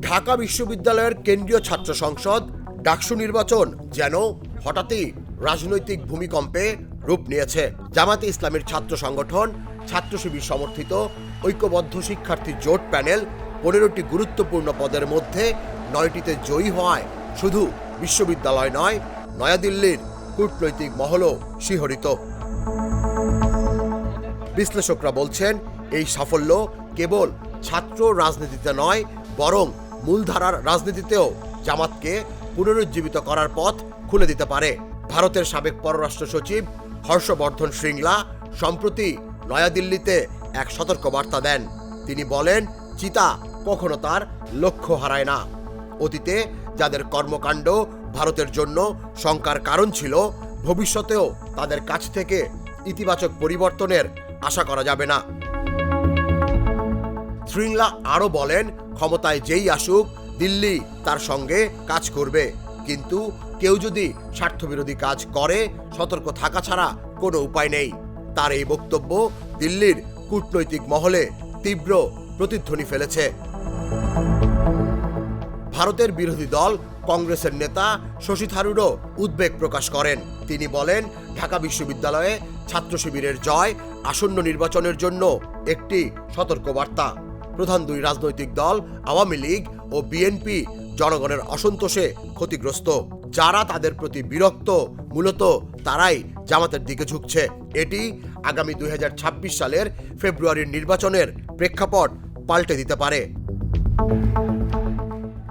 ঢাকা বিশ্ববিদ্যালয়ের কেন্দ্রীয় ছাত্র সংসদ ডাকসু নির্বাচন যেন হঠাৎই রাজনৈতিক ভূমিকম্পে রূপ নিয়েছে। জামাতে ইসলামের ছাত্র সংগঠন, ছাত্র শিবির সমর্থিত ঐক্যবদ্ধ শিক্ষার্থী জোট প্যানেল পনেরোটি গুরুত্বপূর্ণ পদের মধ্যে নয়টিতে জয়ী হওয়ায় শুধু বিশ্ববিদ্যালয় নয়, নয়াদিল্লির কূটনৈতিক মহলও শিহরিত। বিশ্লেষকরা বলছেন, এই সাফল্য কেবল ছাত্র রাজনীতিতে নয়, বরং মূলধারার রাজনীতিতেও জামাতকে পুনরুজ্জীবিত করার পথ খুলে দিতে পারে। ভারতের সাবেক পররাষ্ট্র সচিব হর্ষবর্ধন শৃঙ্গলা সম্প্রতি নয়াদিল্লিতে এক সতর্ক বার্তা দেন। তিনি বলেন, চিতা কখনো তার লক্ষ্য হারায় না। অতীতে যাদের কর্মকাণ্ড ভারতের জন্য শঙ্কার কারণ ছিল, ভবিষ্যতেও তাদের কাছ থেকে ইতিবাচক পরিবর্তনের আশা করা যাবে না। শৃঙ্গলা আরও বলেন, ক্ষমতায় যেই আসুক, দিল্লি তার সঙ্গে কাজ করবে। কিন্তু কেউ যদি স্বার্থবিরোধী কাজ করে, সতর্ক থাকা ছাড়া কোনো উপায় নেই। তার এই বক্তব্য দিল্লির কূটনৈতিক মহলে তীব্র প্রতিধ্বনি ফেলেছে। ভারতের বিরোধী দল কংগ্রেসের নেতা শশী থারুরও উদ্বেগ প্রকাশ করেন। তিনি বলেন, ঢাকা বিশ্ববিদ্যালয়ে ছাত্র শিবিরের জয় আসন্ন নির্বাচনের জন্য একটি সতর্কবার্তা। প্রধান দুই রাজনৈতিক দল, আওয়ামী লীগ ও বিএনপি জনগণের অসন্তোষে ক্ষতিগ্রস্ত। যারা তাদের প্রতি বিরক্ত, মূলত তারাই জামাতের দিকে ঝুঁকছে। এটি আগামী দুই হাজার ছাব্বিশ সালের ফেব্রুয়ারির নির্বাচনের প্রেক্ষাপট পাল্টে দিতে পারে।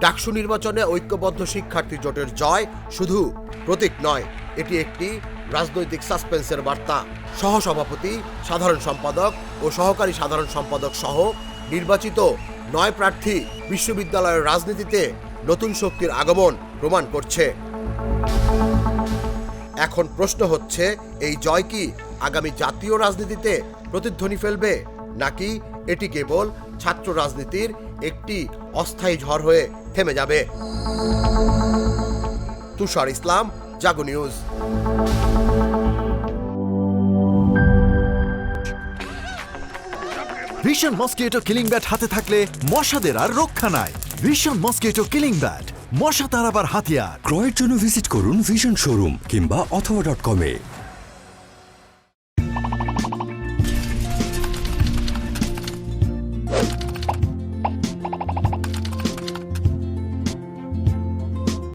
ডাকসু নির্বাচনে ঐক্যবদ্ধ শিক্ষার্থী জোটের জয় শুধু প্রতীক নয়, এটি একটি রাজনৈতিক সাসপেন্সের বার্তা। সহসভাপতি, সাধারণ সম্পাদক ও সহকারী সাধারণ সম্পাদক সহ নির্বাচিত নয় প্রার্থী বিশ্ববিদ্যালয়ের রাজনীতিতে নতুন শক্তির আগমন প্রমাণ করছে। এখন প্রশ্ন হচ্ছে, এই জয় কি আগামী জাতীয় রাজনীতিতে প্রতিধ্বনি ফেলবে? নাকি এটি কেবল ছাত্র রাজনীতির একটি অস্থায়ী ঝড় হয়ে থেমে যাবে? তুষার ইসলাম, জাগো নিউজ। ভীষণ মস্কিটো কিলিং ব্যাট হাতে থাকলে মশাদের আর রক্ষা নাই। ভীষণ মস্কিটো কিলিং ব্যাট মশা তারাবার হাতিয়ার। ক্রয়ের জন্য ভিজিট করুন ভিশন শোরুম কিংবা অথবা ডট কমে